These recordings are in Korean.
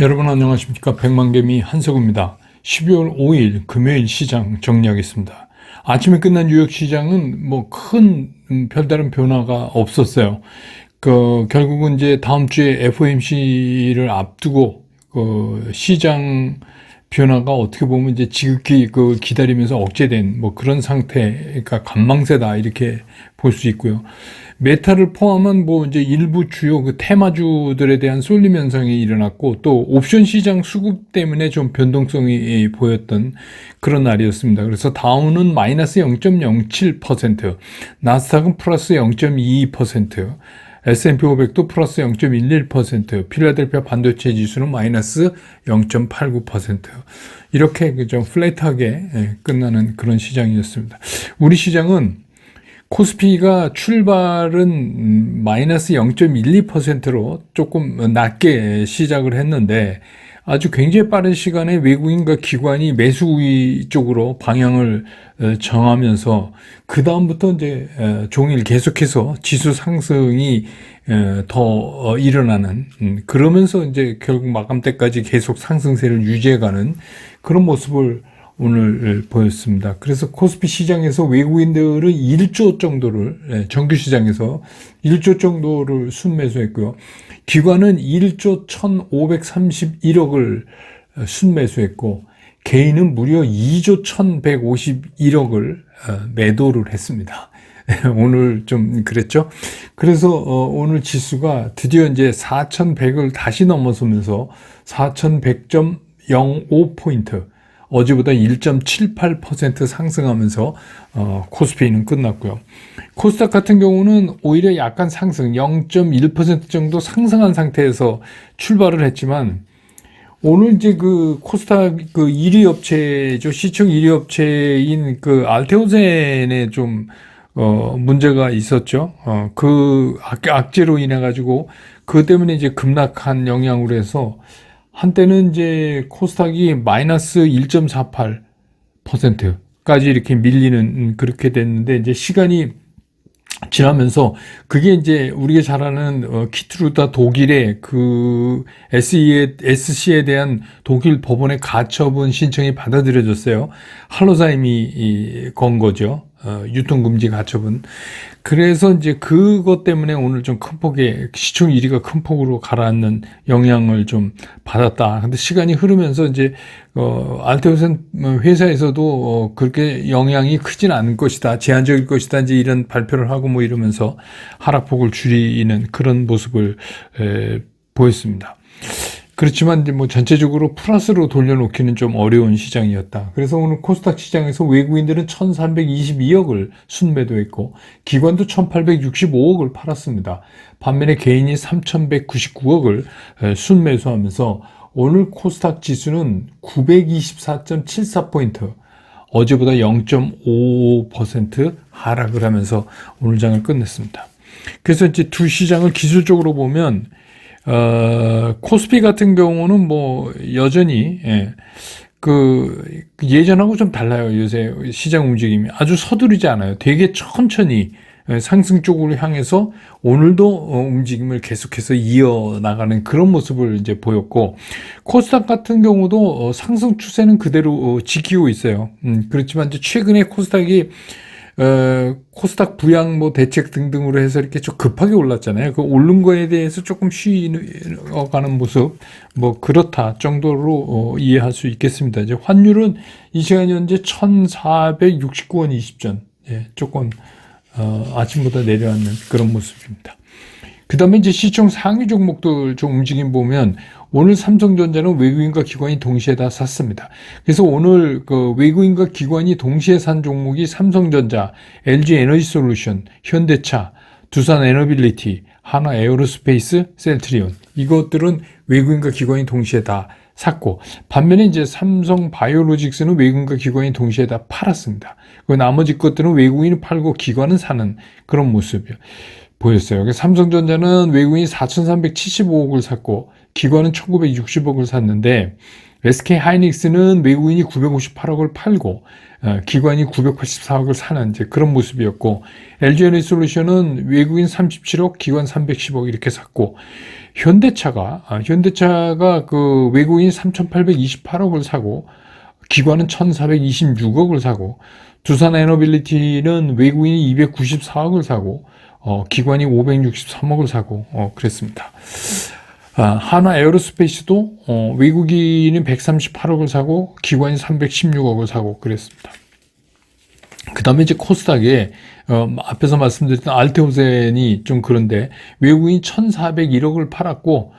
여러분 안녕하십니까 백만개미 한석우입니다. 12월 5일 금요일 시장 정리하겠습니다. 아침에 끝난 뉴욕 시장은 뭐 큰 별다른 변화가 없었어요. 그 결국은 이제 다음 주에 FOMC를 앞두고 그 시장 변화가 어떻게 보면 이제 지극히 그 기다리면서 억제된 뭐 그런 상태가 관망세다 이렇게 볼 수 있고요. 메타를 포함한 뭐 이제 일부 주요 그 테마주들에 대한 쏠림 현상이 일어났고 또 옵션 시장 수급 때문에 좀 변동성이 보였던 그런 날이었습니다. 그래서 다운은 마이너스 0.07%, 나스닥은 플러스 0.22%, S&P 500도 플러스 0.11%, 필라델피아 반도체 지수는 마이너스 0.89%. 이렇게 그좀 플랫하게 예, 끝나는 그런 시장이었습니다. 우리 시장은 코스피가 출발은 음, 마이너스 0.12%로 조금 낮게 시작을 했는데 아주 굉장히 빠른 시간에 외국인과 기관이 매수 우위 쪽으로 방향을 어, 정하면서 그 다음부터 이제 어, 종일 계속해서 지수 상승이 어, 더 일어나는 음, 그러면서 이제 결국 마감 때까지 계속 상승세를 유지해가는 그런 모습을 오늘 보였습니다. 그래서 코스피 시장에서 외국인들은 1조 정도를 예, 정규 시장에서 1조 정도를 순매수했고요. 기관은 1조 1,531억을 순매수했고 개인은 무려 2조 1,151억을 어, 매도를 했습니다. 오늘 좀 그랬죠. 그래서 어, 오늘 지수가 드디어 이제 4,100을 다시 넘어서면서 4,100.05포인트 어제보다 1.78% 상승하면서 어, 코스피는 끝났고요. 코스닥 같은 경우는 오히려 약간 상승, 0.1% 정도 상승한 상태에서 출발을 했지만 오늘 이제 그 코스닥 그 1위 업체죠 시총 1위 업체인 그 알테오젠에 좀 어, 문제가 있었죠. 어, 그 악, 악재로 인해 가지고 그 때문에 이제 급락한 영향으로 해서 한때는 이제 코스닥이 마이너스 1.48%까지 이렇게 밀리는 음, 그렇게 됐는데 이제 시간이 지나면서 그게 이제 우리가 잘 아는 어, 키트루다 독일의 그 SE에, SC에 대한 독일 법원의 가처분 신청이 받아들여졌어요. 할로사임이 건 거죠. 어, 유통금지 가처분. 그래서 이제 그것 때문에 오늘 좀 큰 폭의 시총 1위가 큰 폭으로 가라앉는 영향을 좀 받았다. 근데 시간이 흐르면서 이제 어, 알테오센 회사에서도 어, 그렇게 영향이 크진 않을 것이다. 제한적일 것이다. 이제 이런 발표를 하고 뭐 이러면서 하락폭을 줄이는 그런 모습을 에, 보였습니다. 그렇지만 이제 뭐 전체적으로 플러스로 돌려놓기는 좀 어려운 시장이었다. 그래서 오늘 코스닥 시장에서 외국인들은 1,322억을 순매도했고 기관도 1,865억을 팔았습니다. 반면에 개인이 3,199억을 순매수하면서 오늘 코스닥 지수는 924.74포인트 어제보다 0.55% 하락을 하면서 오늘 장을 끝냈습니다. 그래서 이제 두 시장을 기술적으로 보면 어, 코스피 같은 경우는 뭐 여전히 예, 그 예전하고 좀 달라요. 요새 시장 움직임이 아주 서두르지 않아요. 되게 천천히 예, 상승 쪽으로 향해서 오늘도 어, 움직임을 계속해서 이어 나가는 그런 모습을 이제 보였고 코스닥 같은 경우도 어, 상승 추세는 그대로 어, 지키고 있어요. 음, 그렇지만 이제 최근에 코스닥이 어, 코스닥 부양 뭐 대책 등등으로 해서 이렇게 좀 급하게 올랐잖아요. 그 오른 거에 대해서 조금 쉬어가는 모습, 뭐 그렇다 정도로 어, 이해할 수 있겠습니다. 이제 환율은 이 시간 현재 1,469원 20전, 예, 조금 어, 아침보다 내려앉는 그런 모습입니다. 그 다음에 이제 시총 상위 종목들 좀 움직임 보면 오늘 삼성전자는 외국인과 기관이 동시에 다 샀습니다. 그래서 오늘 그 외국인과 기관이 동시에 산 종목이 삼성전자, LG 에너지 솔루션, 현대차, 두산 에너빌리티, 하나 에어로스페이스, 셀트리온. 이것들은 외국인과 기관이 동시에 다 샀고 반면에 이제 삼성 바이오로직스는 외국인과 기관이 동시에 다 팔았습니다. 그 나머지 것들은 외국인이 팔고 기관은 사는 그런 모습이요. 보였어요. 삼성전자는 외국인이 4,375억을 샀고 기관은 1,960억을 샀는데 SK 하이닉스는 외국인이 958억을 팔고 어, 기관이 984억을 사는 이제 그런 모습이었고 LG 에너지 솔루션은 외국인 37억, 기관 310억 이렇게 샀고 현대차가 아, 현대차가 그 외국인 3,828억을 사고 기관은 1,426억을 사고 두산 에너빌리티는 외국인이 294억을 사고 어, 기관이 563억을 사고 어, 그랬습니다. 아, 하나 에어로스페이스도 어, 외국인은 138억을 사고 기관이 316억을 사고 그랬습니다. 그 다음에 이제 코스닥에 어, 앞에서 말씀드렸던 알테오젠이 좀 그런데 외국인 1,401억을 팔았고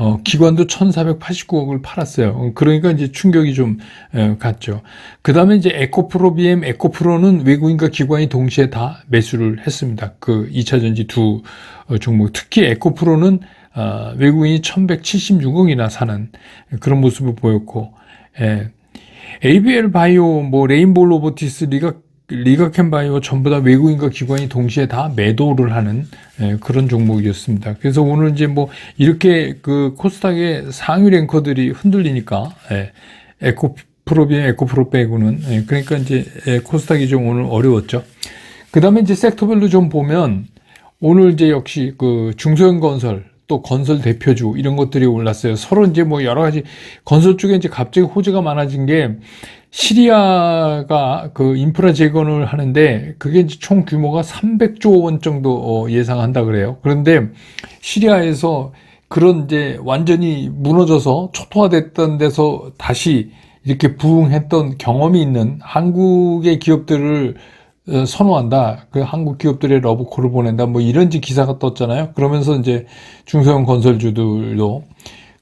어, 기관도 1,489억을 팔았어요. 어, 그러니까 이제 충격이 좀 에, 갔죠. 그 다음에 이제 에코프로 BM, 에코프로는 외국인과 기관이 동시에 다 매수를 했습니다. 그 2차 전지 두 어, 종목. 특히 에코프로는 어, 외국인이 1,176억이나 사는 그런 모습을 보였고, 예. ABL 바이오, 뭐 레인보우 로보티스, 리가 리가켄 바이오 전부 다 외국인과 기관이 동시에 다 매도를 하는 예, 그런 종목이었습니다. 그래서 오늘 이제 뭐 이렇게 그 코스닥의 상위 랭커들이 흔들리니까 예, 에코 프로비엔 에코 프로 빼고는 예, 그러니까 이제 예, 코스닥이 좀 오늘 어려웠죠. 그 다음에 이제 섹터별로 좀 보면 오늘 이제 역시 그 중소형 건설 또 건설 대표주 이런 것들이 올랐어요. 서로 이제 뭐 여러 가지 건설 쪽에 이제 갑자기 호재가 많아진 게 시리아가 그 인프라 재건을 하는데 그게 이제 총 규모가 300조 원 정도 어, 예상한다 그래요. 그런데 시리아에서 그런 이제 완전히 무너져서 초토화됐던 데서 다시 이렇게 부흥했던 경험이 있는 한국의 기업들을 어, 선호한다. 그 한국 기업들의 러브콜을 보낸다. 뭐 이런 기사가 떴잖아요. 그러면서 이제 중소형 건설주들도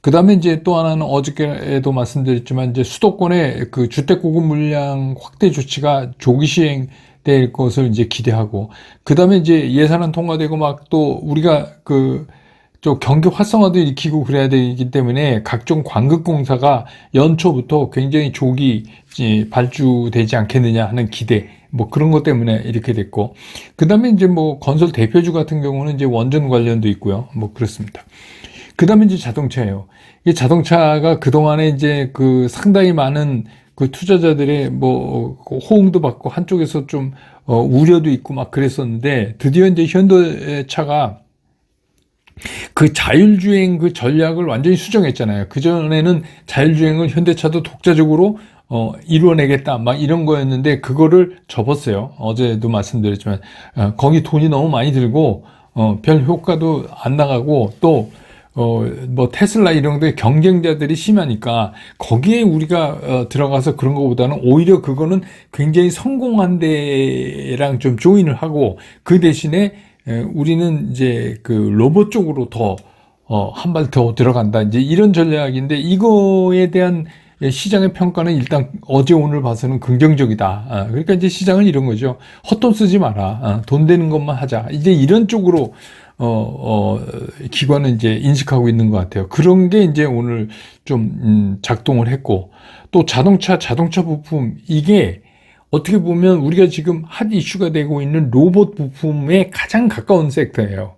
그 다음에 이제 또 하나는 어저께도 말씀드렸지만 이제 수도권의 그 주택 공급 물량 확대 조치가 조기 시행 될 것을 이제 기대하고 그 다음에 이제 예산안 통과되고 막 또 우리가 그저 경기 활성화도 일으키고 그래야 되기 때문에 각종 광급 공사가 연초부터 굉장히 조기 발주되지 않겠느냐 하는 기대 뭐 그런 것 때문에 이렇게 됐고 그 다음에 이제 뭐 건설 대표주 같은 경우는 이제 원전 관련도 있고요 뭐 그렇습니다. 그 다음에 이제 자동차예요. 이 자동차가 그동안에 이제 그 상당히 많은 그 투자자들의 뭐 호응도 받고 한쪽에서 좀 어, 우려도 있고 막 그랬었는데 드디어 이제 현대차가 그 자율주행 그 전략을 완전히 수정했잖아요. 그 전에는 자율주행을 현대차도 독자적으로 어, 이루어내겠다, 막 이런 거였는데, 그거를 접었어요. 어제도 말씀드렸지만, 어, 거기 돈이 너무 많이 들고, 어, 별 효과도 안 나가고, 또, 어, 뭐 테슬라 이런 데 경쟁자들이 심하니까 거기에 우리가 어, 들어가서 그런 것보다는 오히려 그거는 굉장히 성공한 데랑 좀 조인을 하고 그 대신에 에, 우리는 이제 그 로봇 쪽으로 더 어, 한 발 더 들어간다. 이제 이런 전략인데 이거에 대한 시장의 평가는 일단 어제 오늘 봐서는 긍정적이다. 아, 그러니까 이제 시장은 이런 거죠. 헛돈 쓰지 마라. 아, 돈 되는 것만 하자. 이제 이런 쪽으로 어, 어, 기관은 이제 인식하고 있는 것 같아요. 그런 게 이제 오늘 좀, 음, 작동을 했고, 또 자동차, 자동차 부품, 이게 어떻게 보면 우리가 지금 핫 이슈가 되고 있는 로봇 부품에 가장 가까운 섹터예요.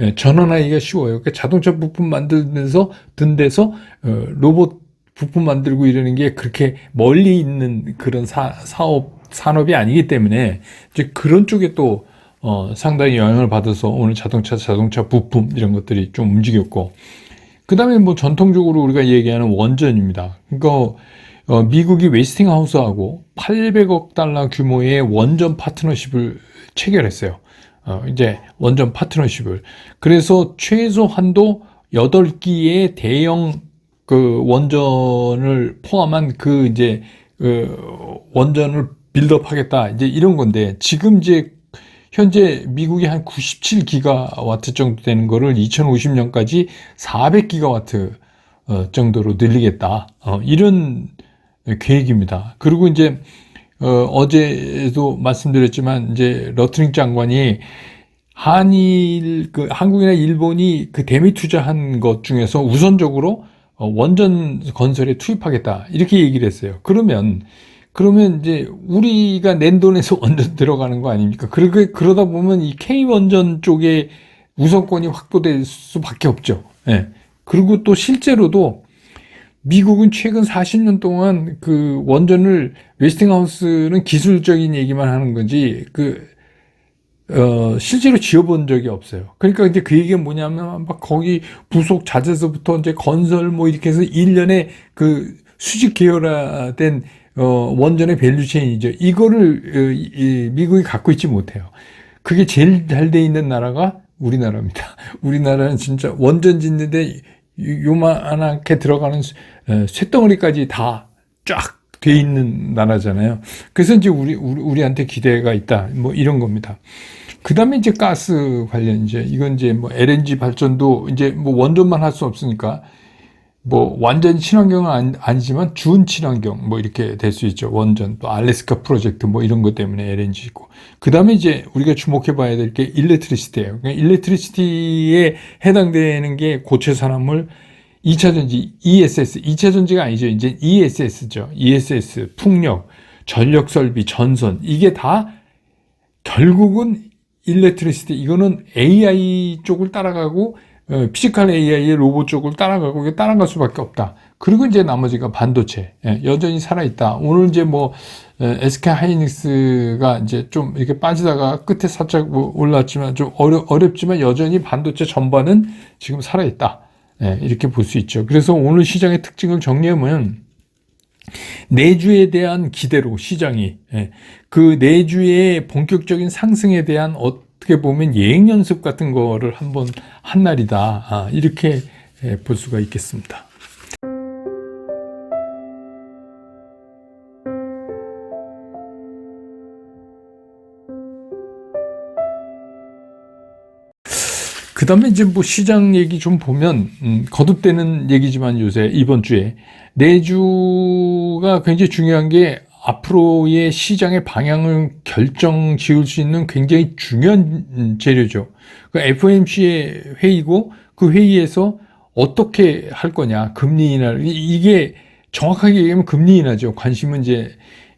예, 전환하기가 쉬워요. 그러니까 자동차 부품 만들면서 든 데서 어, 로봇 부품 만들고 이러는 게 그렇게 멀리 있는 그런 사, 사업, 산업이 아니기 때문에 이제 그런 쪽에 또 어, 상당히 영향을 받아서 오늘 자동차, 자동차 부품 이런 것들이 좀 움직였고, 그 다음에 뭐 전통적으로 우리가 얘기하는 원전입니다. 그러니까 어, 미국이 웨스팅하우스하고 800억 달러 규모의 원전 파트너십을 체결했어요. 어, 이제 원전 파트너십을. 그래서 최소한도 8기의 대형 그 원전을 포함한 그 이제 그 원전을 빌드업 하겠다. 이제 이런 건데 지금 이제 현재 미국이 한 97기가와트 정도 되는 거를 2050년까지 400기가와트 어, 정도로 늘리겠다. 어, 이런 계획입니다. 그리고 이제 어, 제도 말씀드렸지만 이제 러트링 장관이 한일 그 한국이나 일본이 그 대미 투자한 것 중에서 우선적으로 원전 건설에 투입하겠다 이렇게 얘기를 했어요. 그러면 그러면 이제 우리가 낸 돈에서 원전 들어가는 거 아닙니까? 그러게 그러다 보면 이 K 원전 쪽에 우선권이 확보될 수밖에 없죠. 예. 그리고 또 실제로도 미국은 최근 40년 동안 그 원전을 웨스팅하우스는 기술적인 얘기만 하는 거지 그 어, 실제로 지어본 적이 없어요. 그러니까 이제 그 얘기가 뭐냐면, 막 거기 부속 자재서부터 이제 건설 뭐 이렇게 해서 일련의 그 수직 계열화된 어, 원전의 밸류체인이죠. 이거를 어, 미국이 갖고 있지 못해요. 그게 제일 잘 돼 있는 나라가 우리나라입니다. 우리나라는 진짜 원전 짓는데 요- 요만하게 들어가는 쇠- 에, 쇳덩어리까지 다 쫙 돼 있는 나라잖아요. 그래서 이제 우리, 우리 우리한테 기대가 있다. 뭐 이런 겁니다. 그 다음에 이제 가스 관련 이제 이건 이제 뭐 LNG 발전도 이제 뭐 원전만 할 수 없으니까 뭐 완전 친환경은 아니, 아니 지만 준 친환경 뭐 이렇게 될 수 있죠. 원전 또 알래스카 프로젝트 뭐 이런 것 때문에 LNG 있고 그 다음에 이제 우리가 주목해 봐야 될 게 일렉트리시티예요. 그러니까 일렉트리시티에 해당되는 게 고체 산화물 2차 전지 ESS 2차 전지가 아니죠. 이제 ESS죠. ESS 풍력 전력 설비 전선 이게 다 결국은 일렉트리시티 이거는 AI 쪽을 따라가고 어, 피지컬 AI의 로봇 쪽을 따라가고 따라갈 수밖에 없다. 그리고 이제 나머지가 반도체 예, 여전히 살아 있다. 오늘 이제 뭐 SK 하이닉스가 이제 좀 이렇게 빠지다가 끝에 살짝 뭐 올랐지만 좀 어려, 어렵지만 여전히 반도체 전반은 지금 살아 있다. 예, 이렇게 볼 수 있죠. 그래서 오늘 시장의 특징을 정리하면 내주에 대한 기대로 시장이 예, 그 내주의 본격적인 상승에 대한 어 떻게 보면 예행 연습 같은 거를 한번 한 날이다 아, 이렇게 예, 볼 수가 있겠습니다. 그 다음에 이제 뭐 시장 얘기 좀 보면, 음, 거듭되는 얘기지만 요새 이번 주에 내주가 굉장히 중요한 게 앞으로의 시장의 방향을 결정 지을 수 있는 굉장히 중요한 음, 재료죠. 그 FOMC의 회의고 그 회의에서 어떻게 할 거냐, 금리 인하, 이- 이게 정확하게 얘기하면 금리 인하죠. 관심은 이제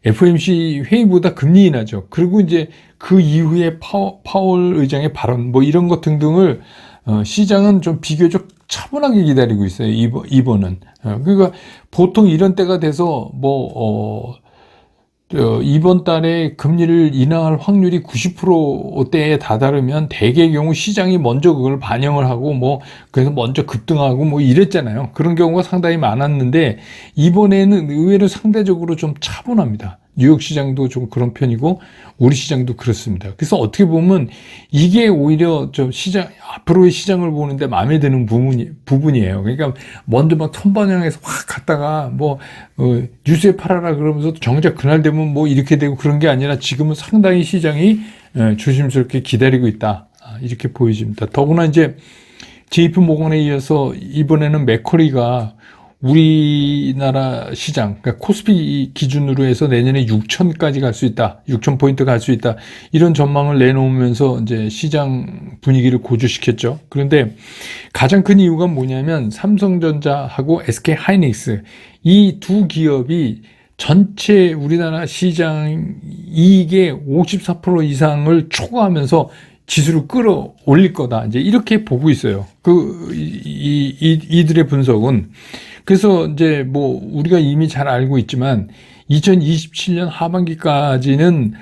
FOMC 회의보다 금리 인하죠. 그리고 이제 그 이후에 파워, 파월 의장의 발언 뭐 이런 것 등등을 어, 시장은 좀 비교적 차분하게 기다리고 있어요. 이번, 이번은. 어, 그러니까 보통 이런 때가 돼서 뭐, 어, 어, 이번 달에 금리를 인하할 확률이 90%대에 다다르면 대개의 경우 시장이 먼저 그걸 반영을 하고 뭐 그래서 먼저 급등하고 뭐 이랬잖아요. 그런 경우가 상당히 많았는데 이번에는 의외로 상대적으로 좀 차분합니다. 뉴욕 시장도 좀 그런 편이고 우리 시장도 그렇습니다. 그래서 어떻게 보면 이게 오히려 좀 시장 앞으로의 시장을 보는데 마음에 드는 부분이 부분이에요. 그러니까 먼저 막 턴반영해서 확 갔다가 뭐 어, 뉴스에 팔아라 그러면서 정작 그날 되면 뭐 이렇게 되고 그런 게 아니라 지금은 상당히 시장이 예, 조심스럽게 기다리고 있다 아, 이렇게 보여집니다. 더구나 이제 JP 모건에 이어서 이번에는 맥커리가 우리나라 시장, 그러니까 코스피 기준으로 해서 내년에 6천까지 갈 수 있다. 6천 포인트 갈 수 있다. 이런 전망을 내놓으면서 이제 시장 분위기를 고조시켰죠. 그런데 가장 큰 이유가 뭐냐면 삼성전자하고 SK 하이닉스 이 두 기업이 전체 우리나라 시장 이익의 54% 이상을 초과하면서 지수를 끌어올릴 거다. 이제 이렇게 보고 있어요. 그, 이, 이, 이- 이들의 분석은. 그래서 이제 뭐 우리가 이미 잘 알고 있지만 2027년 하반기까지는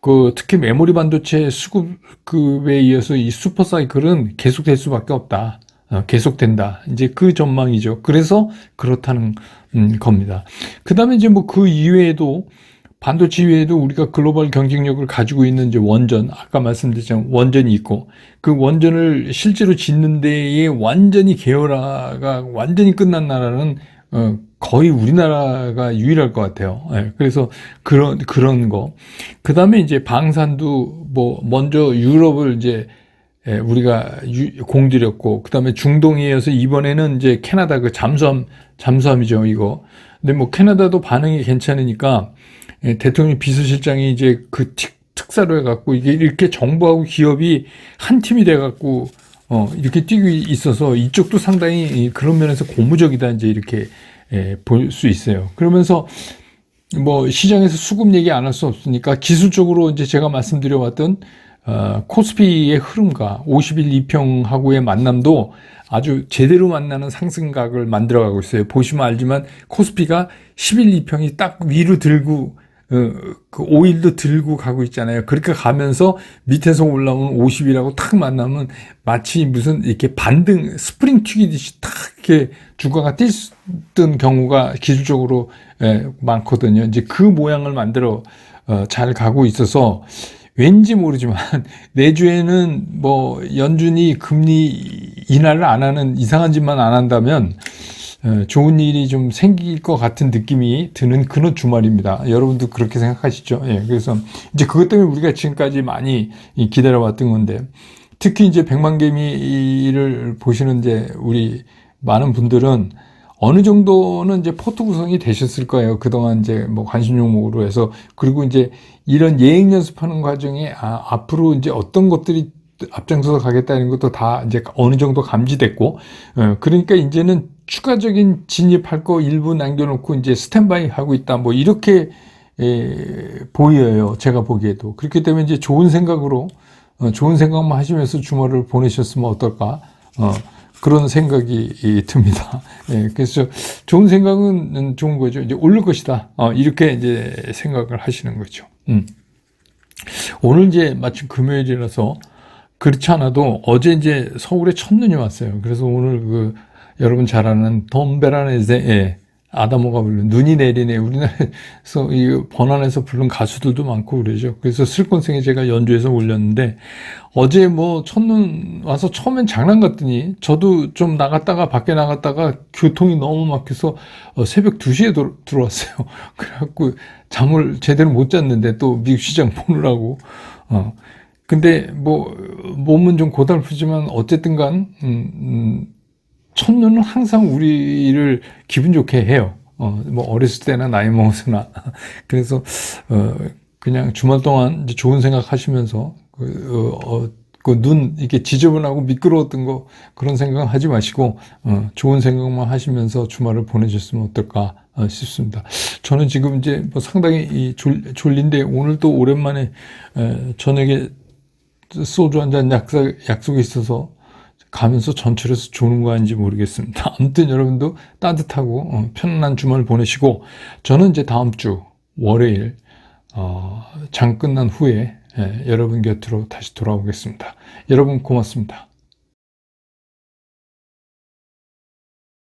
그 특히 메모리 반도체 수급에 이어서 이 슈퍼 사이클은 계속될 수밖에 없다. 어, 계속된다. 이제 그 전망이죠. 그래서 그렇다는 음, 겁니다. 그 다음에 이제 뭐 그 이외에도 반도체 이외에도 우리가 글로벌 경쟁력을 가지고 있는 이제 원전, 아까 말씀드렸지만 원전이 있고 그 원전을 실제로 짓는 데에 완전히 계열화가 완전히 끝난 나라는 어, 거의 우리나라가 유일할 것 같아요. 예, 그래서 그런 그런 거. 그 다음에 이제 방산도 뭐 먼저 유럽을 이제 예, 우리가 유- 공들였고 그 다음에 중동에 이어서 이번에는 이제 캐나다 그 잠수함 잠수함이죠 이거. 근데 뭐 캐나다도 반응이 괜찮으니까 예, 대통령 비서실장이 이제 그 특, 특사로 해갖고 이게 이렇게 정부하고 기업이 한 팀이 돼갖고 어 이렇게 뛰고 있어서 이쪽도 상당히 이- 그런 면에서 고무적이다 이제 이렇게 예, 볼 수 있어요. 그러면서 뭐 시장에서 수급 얘기 안 할 수 없으니까 기술적으로 이제 제가 말씀드려왔던 어, 코스피의 흐름과 50일 2평하고의 만남도 아주 제대로 만나는 상승각을 만들어가고 있어요. 보시면 알지만 코스피가 10일 2평이 딱 위로 들고 어, 그 5일도 들고 가고 있잖아요. 그렇게 가면서 밑에서 올라오는 50이라고 탁 만나면 마치 무슨 이렇게 반등 스프링 튀기듯이 탁 이렇게 주가가 뛰던 경우가 기술적으로 예, 많거든요. 이제 그 모양을 만들어 어, 잘 가고 있어서 왠지 모르지만 내주에는 뭐 연준이 금리 인하를 안 하는 이상한 짓만 안 한다면 어, 좋은 일이 좀 생길 것 같은 느낌이 드는 그런 주말입니다. 여러분도 그렇게 생각하시죠? 예, 그래서 이제 그것 때문에 우리가 지금까지 많이 이 기다려왔던 건데 특히 이제 백만 개미를 보시는 이제 우리 많은 분들은 어느 정도는 이제 포트 구성이 되셨을 거예요. 그동안 이제 뭐 관심 종목으로 해서 그리고 이제 이런 예행 연습하는 과정에 아, 앞으로 이제 어떤 것들이 앞장서서 가겠다는 것도 다 이제 어느 정도 감지됐고, 어, 그러니까 이제는 추가적인 진입할 거 일부 남겨놓고 이제 스탠바이 하고 있다. 뭐 이렇게 에, 보여요. 제가 보기에도. 그렇기 때문에 이제 좋은 생각으로, 어, 좋은 생각만 하시면서 주말을 보내셨으면 어떨까. 어, 그런 생각이 이, 듭니다. 예, 그래서 좋은 생각은 좋은 거죠. 이제 오를 것이다. 어, 이렇게 이제 생각을 하시는 거죠. 음. 오늘 이제 마침 금요일이라서 그렇지 않아도 어제 이제 서울에 첫눈이 왔어요. 그래서 오늘 그 여러분 잘 아는 덤베라네즈의 아다모가 부른 눈이 내리네 우리나라에서 이 번안에서 부른 가수들도 많고 그러죠. 그래서 슬콘생에 제가 연주해서 올렸는데 어제 뭐 첫눈 와서 처음엔 장난 같더니 저도 좀 나갔다가 밖에 나갔다가 교통이 너무 막혀서 어, 새벽 2시에 들, 들어왔어요. 그래갖고 잠을 제대로 못 잤는데 또 미국 시장 보느라고 어. 근데 뭐 몸은 좀 고달프지만 어쨌든 간 음, 음, 첫눈은 항상 우리를 기분 좋게 해요. 어, 뭐 어렸을 때나 나이 먹어서나 그래서 어, 그냥 주말 동안 좋은 생각 하시면서 그, 어, 어, 그 눈 이렇게 지저분하고 미끄러웠던 거 그런 생각 하지 마시고 어, 좋은 생각만 하시면서 주말을 보내셨으면 어떨까 어, 싶습니다. 저는 지금 이제 뭐 상당히 이 졸, 졸린데 오늘 또 오랜만에 에, 저녁에 소주 한 잔 약속, 약속이 있어서 가면서 전철에서 조는 거 아닌지 모르겠습니다. 아무튼 여러분도 따뜻하고 어, 편안한 주말 보내시고 저는 이제 다음 주 월요일 어, 장 끝난 후에 예, 여러분 곁으로 다시 돌아오겠습니다. 여러분 고맙습니다.